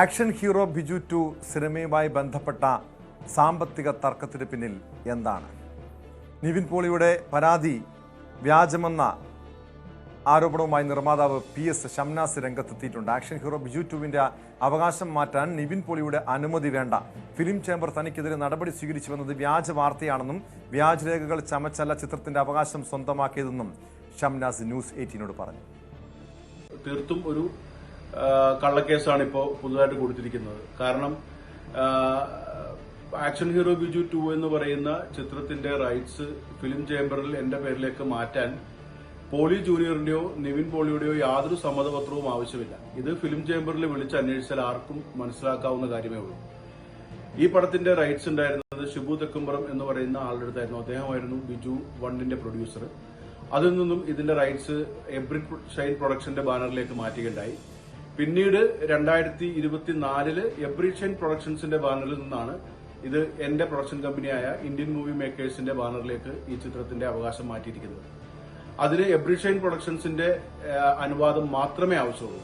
Action hero Biju to സിനിമയുമായി ബന്ധപ്പെട്ട സാമ്പത്തിക തർക്കത്തിന് പിന്നിൽ എന്താണ്? നിവിൻ പോളിയുടെ പരാതി വ്യാജമെന്ന ആരോപണവുമായി നിർമ്മാതാവ് പി എസ് ഷംനാസ് രംഗത്തെത്തിയിട്ടുണ്ട്. ആക്ഷൻ ഹീറോ ബിജു ടുവിന്റെ അവകാശം മാറ്റാൻ നിവിൻ പോളിയുടെ അനുമതി വേണ്ട. ഫിലിം ചേംബർ തനിക്കെതിരെ നടപടി സ്വീകരിച്ചു വന്നത് വ്യാജ വാർത്തയാണെന്നും വ്യാജരേഖകൾ ചമച്ചല്ല ചിത്രത്തിന്റെ അവകാശം സ്വന്തമാക്കിയതെന്നും ഷംനാസ് ന്യൂസ് എയ്റ്റീനോട് പറഞ്ഞു. തീർത്തും ഒരു കള്ളക്കേസാണ് ഇപ്പോൾ പുതുതായിട്ട് കൊടുത്തിരിക്കുന്നത്. കാരണം ആക്ഷൻ ഹീറോ ബിജു ടു എന്ന് പറയുന്ന ചിത്രത്തിന്റെ റൈറ്റ്സ് ഫിലിം ചേംബറിൽ എന്റെ പേരിലേക്ക് മാറ്റാൻ പോളി ജൂനിയറിന്റെയോ നിവിൻ പോളിയുടെയോ യാതൊരു സമ്മതപത്രവും ആവശ്യമില്ല. ഇത് ഫിലിം ചേംബറിൽ വിളിച്ച് അന്വേഷിച്ചാൽ ആർക്കും മനസ്സിലാക്കാവുന്ന കാര്യമേ ഉള്ളൂ. ഈ പടത്തിന്റെ റൈറ്റ്സ് ഉണ്ടായിരുന്നത് ഷിബു തെക്കുംപുറം എന്ന് പറയുന്ന ആളുടെ അടുത്തായിരുന്നു. അദ്ദേഹമായിരുന്നു ബിജു വണ്ണിന്റെ പ്രൊഡ്യൂസർ. അതിൽ നിന്നും ഇതിന്റെ റൈറ്റ്സ് എബ്രിഡ് ഷൈൻ പ്രൊഡക്ഷന്റെ ബാനറിലേക്ക് മാറ്റുകയുണ്ടായി. പിന്നീട് രണ്ടായിരത്തി ഇരുപത്തിനാലിൽ നാലിൽ എബ്രിഷ്യൻ പ്രൊഡക്ഷൻസിന്റെ ബാനറിൽ നിന്നാണ് ഇത് എന്റെ പ്രൊഡക്ഷൻ കമ്പനിയായ ഇന്ത്യൻ മൂവി മേക്കേഴ്സിന്റെ ബാനറിലേക്ക് ഈ ചിത്രത്തിന്റെ അവകാശം മാറ്റിയിരിക്കുന്നത്. അതിന് എബ്രിഷ്യൻ പ്രൊഡക്ഷൻസിന്റെ അനുവാദം മാത്രമേ ആവശ്യമുള്ളൂ.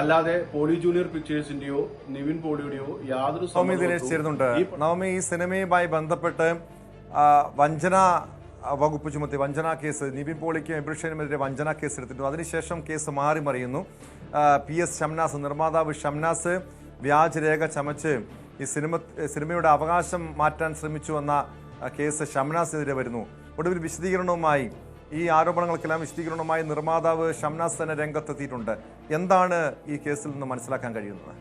അല്ലാതെ പോളി ജൂനിയർ പിക്ചേഴ്സിന്റെയോ നിവിൻ പോളിയുടെയോ യാതൊരു നവമി ദിനേശ് ചേരുന്നുണ്ട് ഈ നവമി ഈ സിനിമയുമായി ബന്ധപ്പെട്ട് വഞ്ചന വകുപ്പ് ചുമത്തി വഞ്ചന കേസ് നിവിൻ പോളിക്കും എബ്രിഷനുമെതിരെ വഞ്ചന കേസ് എടുത്തിട്ടുണ്ട്. അതിനുശേഷം കേസ് മാറി മറിയുന്നു. പി എസ് ഷംനാസ് നിർമ്മാതാവ് ഷംനാസ് വ്യാജരേഖ ചമച്ച് ഈ സിനിമ സിനിമയുടെ അവകാശം മാറ്റാൻ ശ്രമിച്ചു എന്ന കേസ് ഷംനാസിനെതിരെ വരുന്നു. ഒടുവിൽ വിശദീകരണവുമായി ഈ ആരോപണങ്ങൾക്കെല്ലാം വിശദീകരണവുമായി നിർമ്മാതാവ് ഷംനാസ് തന്നെ രംഗത്തെത്തിയിട്ടുണ്ട്. എന്താണ് ഈ കേസിൽ നിന്ന് മനസ്സിലാക്കാൻ കഴിയുന്നത്?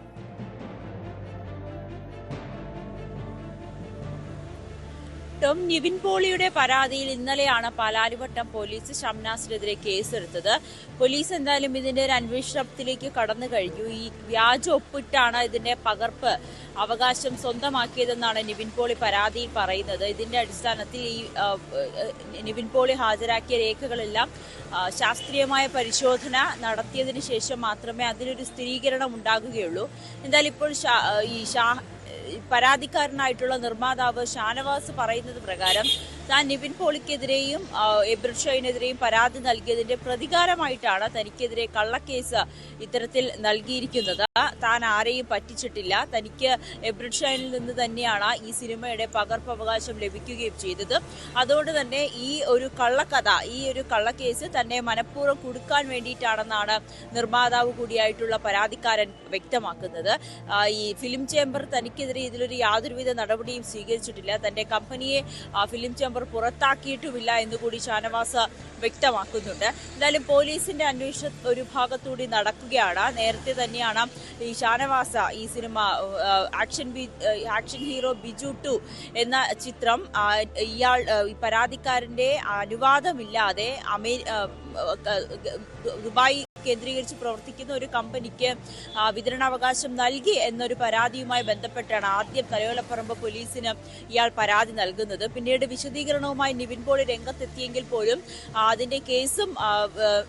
ടോം നിവിൻ പോളിയുടെ പരാതിയിൽ ഇന്നലെയാണ് പാലാരിവട്ടം പോലീസ് ഷംനാസിനെതിരെ കേസെടുത്തത്. പോലീസ് എന്തായാലും ഇതിന്റെ ഒരു അന്വേഷണത്തിലേക്ക് കടന്നു കഴിഞ്ഞു. ഈ വ്യാജ ഒപ്പിട്ടാണ് ഇതിന്റെ പകർപ്പ് അവകാശം സ്വന്തമാക്കിയതെന്നാണ് നിവിൻ പോളി പരാതിയിൽ പറയുന്നത്. ഇതിന്റെ അടിസ്ഥാനത്തിൽ ഈ നിവിൻ പോളി ഹാജരാക്കിയ രേഖകളെല്ലാം ശാസ്ത്രീയമായ പരിശോധന നടത്തിയതിനു ശേഷം മാത്രമേ അതിനൊരു സ്ഥിരീകരണം ഉണ്ടാകുകയുള്ളൂ. എന്തായാലും ഇപ്പോൾ ഈ പരാതിക്കാരനായിട്ടുള്ള നിർമ്മാതാവ് ഷാനവാസ് പറയുന്നത് പ്രകാരം താൻ നിവിൻ പോളിക്കെതിരെയും ആ, എബ്രിഡ് ഷോയിനെതിരെയും പരാതി നൽകിയതിന്റെ പ്രതികാരമായിട്ടാണ് തനിക്കെതിരെ കള്ളക്കേസ് ഇത്തരത്തിൽ നൽകിയിരിക്കുന്നത്. താൻ ആരെയും പറ്റിച്ചിട്ടില്ല. തനിക്ക് എബ്രിഡ്ഷനിൽ നിന്ന് തന്നെയാണ് ഈ സിനിമയുടെ പകർപ്പവകാശം ലഭിക്കുകയും ചെയ്തത്. അതുകൊണ്ട് തന്നെ ഈ ഒരു കള്ളക്കഥ ഈ ഒരു കള്ളക്കേസ് തന്നെ മനഃപൂർവം കൊടുക്കാൻ വേണ്ടിയിട്ടാണെന്നാണ് നിർമ്മാതാവ് കൂടിയായിട്ടുള്ള പരാതിക്കാരൻ വ്യക്തമാക്കുന്നത്. ഈ ഫിലിം ചേംബർ തനിക്കെതിരെ ഇതിലൊരു യാതൊരുവിധ നടപടിയും സ്വീകരിച്ചിട്ടില്ല. തന്റെ കമ്പനിയെ ആ, ഫിലിം ചേംബർ പുറത്താക്കിയിട്ടുമില്ല എന്ന് കൂടി ഷാനവാസ് വ്യക്തമാക്കുന്നുണ്ട്. എന്തായാലും പോലീസിന്റെ അന്വേഷണം ഒരു ഭാഗത്തൂടി നടക്കുകയാണ്. നേരത്തെ തന്നെയാണ് ഈ ഷാനവാസ ഈ cinema action action hero Biju two എന്ന ചിത്രം ഇയാൾ പരാതിക്കാരന്റെ അനുവാദമില്ലാതെ അമേ ദുബായ് കേന്ദ്രീകരിച്ച് പ്രവർത്തിക്കുന്ന ഒരു കമ്പനിക്ക് വിതരണാവകാശം നൽകി എന്നൊരു പരാതിയുമായി ബന്ധപ്പെട്ടാണ് ആദ്യം തലയോലപ്പറമ്പ് പോലീസിന് ഇയാൾ പരാതി നൽകുന്നത്. പിന്നീട് വിശദീകരണവുമായി നിവിൻ പോളി രംഗത്തെത്തിയെങ്കിൽ പോലും അതിന്റെ കേസും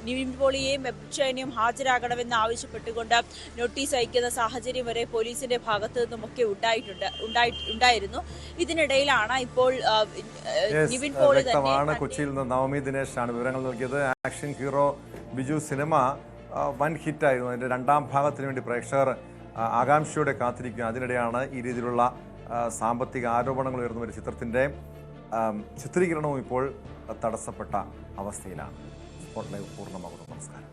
നിവിൻ പോളിയെയും എബ്ഷനെയും ഹാജരാകണമെന്ന് ആവശ്യപ്പെട്ടുകൊണ്ട് നോട്ടീസ് അയക്കുന്ന സാഹചര്യം വരെ പോലീസിന്റെ ഭാഗത്തു നിന്നുമൊക്കെ ഉണ്ടായിട്ടുണ്ട് ഉണ്ടായി ഉണ്ടായിരുന്നു. ഇതിനിടയിലാണ് ഇപ്പോൾ നിവിൻ പോളി തന്നെ കൊച്ചിയിൽ നിന്ന് നവമി ദിനേശാണ് വിവരങ്ങൾ നൽകിയത്. ആക്ഷൻ ഹീറോ ബിജു സിനിമ വൻ ഹിറ്റായിരുന്നു. അതിന്റെ രണ്ടാം ഭാഗത്തിന് വേണ്ടി പ്രേക്ഷകർ ആകാംക്ഷയോടെ കാത്തിരിക്കുക അതിനിടെയാണ് ഈ രീതിയിലുള്ള സാമ്പത്തിക ആരോപണങ്ങൾ ഉയർന്നു ഒരു ചിത്രത്തിന്റെ ചിത്രീകരണവും ഇപ്പോൾ തടസ്സപ്പെട്ട അവസ്ഥയിലാണ്. സ്പോട്ട് ലൈവ് പൂർണമാകുന്നു. നമസ്കാരം.